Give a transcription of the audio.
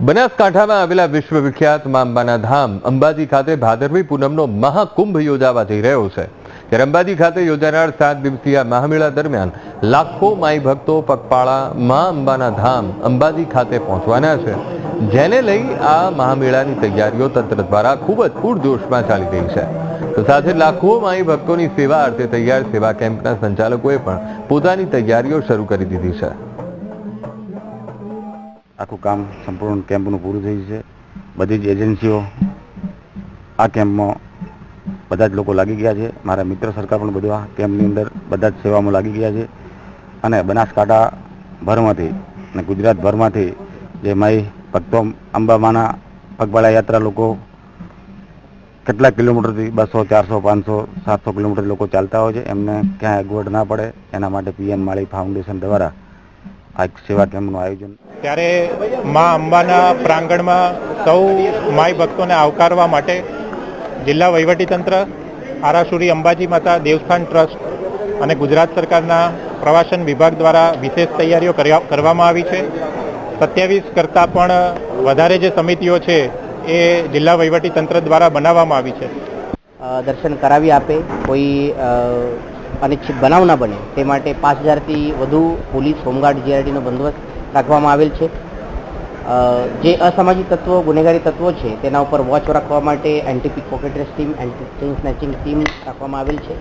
બનાસકાંઠામાં આવેલા વિશ્વવિખ્યાત મા અંબાના ધામ અંબાજી ખાતે ભાદરવી પૂનમનો મહાકુંભ યોજાવા જઈ રહ્યો છે. ત્યારે અંબાજી ખાતે યોજાનાર સાત દિવસીય મહામેળા દરમિયાન લાખો માઈ ભક્તો પગપાળા મા અંબાના ધામ અંબાજી ખાતે પહોંચવાના છે. જેને લઈ આ મહામેળાની તૈયારીઓ તંત્ર દ્વારા ખૂબ જ પૂરજોશમાં ચાલી રહી છે. તો સાથે લાખો માઈ ભક્તોની સેવા અર્થે તૈયાર સેવા કેમ્પના સંચાલકોએ પણ પોતાની તૈયારીઓ શરૂ કરી દીધી છે. આખું કામ સંપૂર્ણ કેમ્પનું પૂરું થયું છે. બધી જ એજન્સીઓ આ કેમ્પમાં બધા જ લોકો લાગી ગયા છે. મારા મિત્ર સરકાર પણ બધા કેમ્પની અંદર બધા જ સેવામાં લાગી ગયા છે. અને બનાસકાંઠા ભરમાંથી અને ગુજરાત ભરમાંથી જે માઈ ભક્તો અંબામાના પગપાળા યાત્રા લોકો કેટલા કિલોમીટરથી બસો, ચારસો, પાંચસો, સાતસો કિલોમીટર લોકો ચાલતા હોય છે. એમને ક્યાંય અગવડ ના પડે. એના માટે પીએન માળી ફાઉન્ડેશન દ્વારા આ સેવાધામનું આયોજન. ત્યારે મા અંબાના પ્રાંગણમાં સૌ માય ભક્તોને આવકારવા માટે જિલ્લા વહીવટીતંત્ર આરાસુરી અંબાજી માતા દેવસ્થાન ટ્રસ્ટ અને ગુજરાત સરકારના પ્રવાસન વિભાગ દ્વારા વિશેષ તૈયારીઓ કર્યા- કરવામાં આવી છે. સત્યાવીસ કરતાં પણ વધારે જે સમિતિઓ છે એ જિલ્લા વહીવટીતંત્ર દ્વારા બનાવવામાં આવી છે. દર્શન કરાવી આપે. કોઈ અનિચ્છિત બનાવ ના બને. તે માટે પાંચ હજારથી વધુ પોલીસ, હોમગાર્ડ, જીઆરડીનો બંદોબસ્ત રાખવામાં આવેલ છે. જે અસામાજિક તત્વો, ગુનેગારી તત્વો છે, તેના ઉપર વોચ રાખવા માટે anti pickpocketers team anti snatching team રાખવામાં આવેલ છે.